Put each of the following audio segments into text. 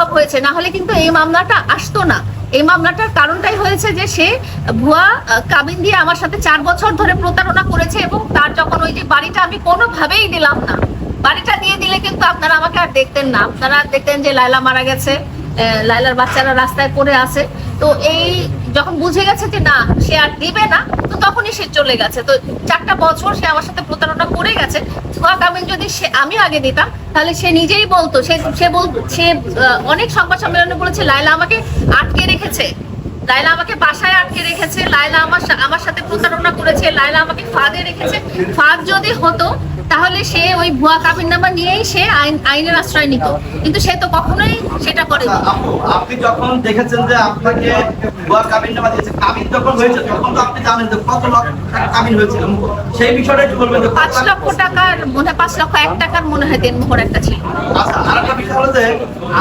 সম্ভব হয়েছে, না হলে কিন্তু এই মামলাটা আসতো না। এই মামলাটার কারণটাই হয়েছে যে সে ভুয়া কাবিন দিয়ে আমার সাথে চার বছর ধরে প্রতারণা করেছে এবং তার যখন ওই যে বাড়িটা আমি কোনোভাবেই দিলাম না, বাড়িটা দিয়ে দিলে কিন্তু আপনারা আমাকে আর দেখতেন না। আপনারা দেখতেন যে লাইলা মারা গেছে লাইলার বাচ্চারা রাস্তায় পড়ে আছে। তো এই যখন বুঝে গেছে যে না, সে আর দিবে না তখনই সে চলে গেছে। তো চারটা বছর সে আমার সাথে প্রতারণা করে গেছে। ভুয়া কাবিন যদি সে, আমি আগে দিতাম, তাহলে সে নিজেই বলতো। সে সে বল, সে অনেক সংবাদ সম্মেলনে বলেছে লাইলা আমাকে আটকে রেখেছে। লাইলা আমাকে বাসায় আটকে রেখেছে। লাইলা আমার আমার সাথে প্রতারণা করেছে। লাইলা আমাকে ফাঁদে রেখেছে। ফাঁদ যদি হতো তাহলে সে ওই ভুয়া কাবির নামা নিয়েই সে আইন আইনের আশ্রয় নিত। কিন্তু সে তো কখনোই সেটা আচ্ছা, আপনি যখন দেখেছেন যে আপনাকে ভুয়া কাবিন নামা দিয়েছে কাবির যখন হয়েছে তখন তো আপনি জানেন যে কত লক্ষ টাকা কাবিন হয়েছিল। সেই বিষয়টা একটু বলবেন পাঁচ লক্ষ টাকার মনে পাঁচ লক্ষ এক টাকার মনে হয় দেনমোহর একটা ছিল। আচ্ছা আরেকটা বিষয় হলো যে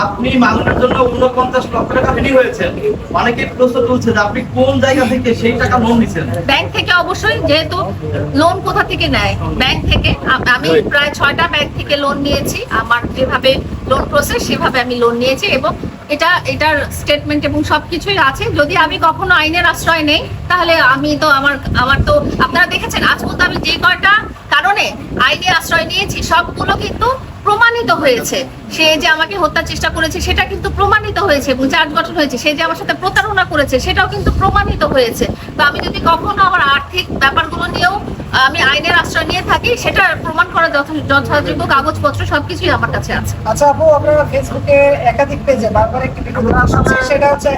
আপনি মামলার জন্য উনপঞ্চাশ লক্ষ টাকা রেডি অনেকে প্রশ্ন তুলছে যে আপনি কোন জায়গা থেকে সেই টাকা লোন ব্যাংক থেকে অবশ্যই যেহেতু লোন কোথা থেকে নেয়? ব্যাংক থেকে আমি প্রায় ছয়টা ব্যাংক থেকে লোন নিয়েছি। আমার যেভাবে লোন প্রসেস সেভাবে আমি লোন নিয়েছি এবং এটা এটার স্টেটমেন্ট এবং সবকিছুই আছে। যদি আমি কখনো আইনের আশ্রয় নেই তাহলে আমি তো আমার আমার তো আপনারা দেখেছেন আজ পর্যন্ত আমি যে কয়টা আইনে আশ্রয় নিয়েছি, সবগুলো কিন্তু প্রমাণিত হয়েছে। সে যে আমাকে হত্যার চেষ্টা করেছে, সেটা কিন্তু প্রমাণিত হয়েছে এবং চার্জ গঠন হয়েছে, সে যে আমার সাথে প্রতারণা করেছে, সেটাও কিন্তু প্রমাণিত হয়েছে। তো আমি যদি কখনো আমার আর্থিক ব্যাপারগুলো নিয়েও আমি আইনের আশ্রয় নিয়ে থাকি, সেটা প্রমাণ যথা- যথাযোগ্য কাগজপত্র সবকিছুই আমার কাছে আছে। আচ্ছা আপু, আপনারা ফেসবুকে একাধিক পেজে বারবার একটি সেটা হচ্ছে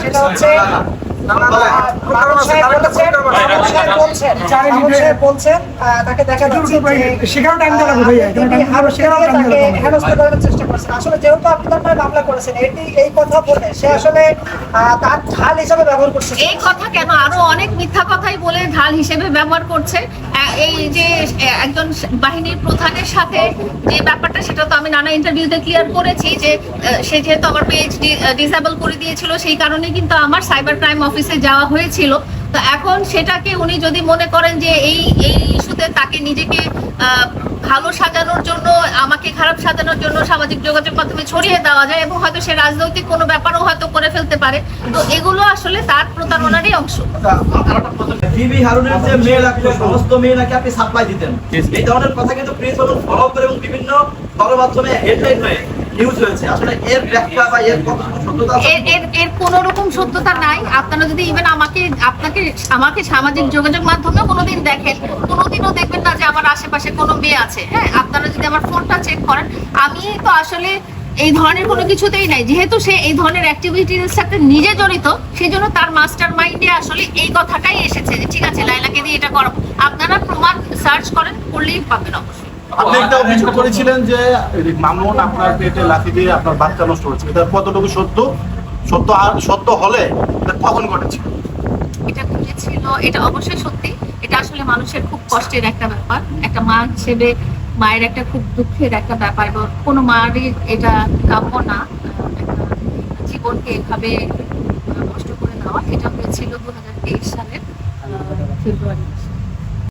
সেটা হচ্ছে ঢাল হিসাবে ব্যবহার করছে। এই যে একজন বাহিনীর প্রধানের সাথে যে ব্যাপারটা, সেটা তো আমি নানা ইন্টারভিউতে ক্লিয়ার করেছি যে সে যেহেতু আমার পেজ ডিসেবল করে দিয়েছিল, সেই কারণে কিন্তু আমার সাইবার ক্রাইম অফিসে যাওয়া হয়েছিল। তো এখন সেটাকে উনি যদি মনে করেন যে এই এই ইস্যুতে তাকে নিজেকে ভালো সাজানোর জন্য আমাকে খারাপ সাজানোর জন্য সামাজিক যোগাযোগ মাধ্যমে ছড়িয়ে দেওয়া যায় এবং হয়তো সে রাজনৈতিক কোনো ব্যাপারও হয়তো করে ফেলতে পারে। তো এগুলো আসলে তার প্রতারণারই অংশ। বিবি হারুনের যে মেয়ে লাগতো সমস্ত মেয়ে নাকি আপনি সাপ্লাই দিতেন। এই ধরনের কথা কিন্তু প্রেস ফলো করে এবং বিভিন্ন গণমাধ্যমে হেডলাইন হয়ে এর এর এর সত্যতা নাই। আপনারা যদি ইভেন আমাকে, আপনাকে, আমাকে সামাজিক যোগাযোগ কোনোদিন দেখেন, কোনোদিনও দেখবেন না যে আমার আশেপাশে কোনো মেয়ে আছে। হ্যাঁ আপনারা যদি আমার ফোনটা চেক করেন, আমি তো আসলে এই ধরনের কোনো কিছুতেই নাই। যেহেতু সে এই ধরনের সাথে নিজে জড়িত সেই জন্য তার মাস্টার মাইন্ডে আসলে এই কথাটাই এসেছে যে, ঠিক আছে লাইলাকে দিয়ে এটা করো আপনারা প্রমাণ সার্চ করেন, করলেই পাবেন অবশ্যই। আপনি একটা অভিযোগ করেছিলেন যে মামুন আপনার পেটে দিয়ে আপনার বাচ্চা নষ্ট হয়েছে। এটা কতটুকু সত্য? সত্য সত্য হলে এটা কখন ঘটেছিল এটা ঘটেছিল, এটা অবশ্যই সত্যি। এটা আসলে মানুষের খুব কষ্টের একটা ব্যাপার। একটা মা হিসেবে মায়ের একটা খুব দুঃখের একটা ব্যাপার। এবং কোনো মায়েরই এটা কাম্য না। জীবনকে এভাবে নষ্ট করে দেওয়া। এটা হয়েছিল দু হাজার তেইশ সালের ফেব্রুয়ারি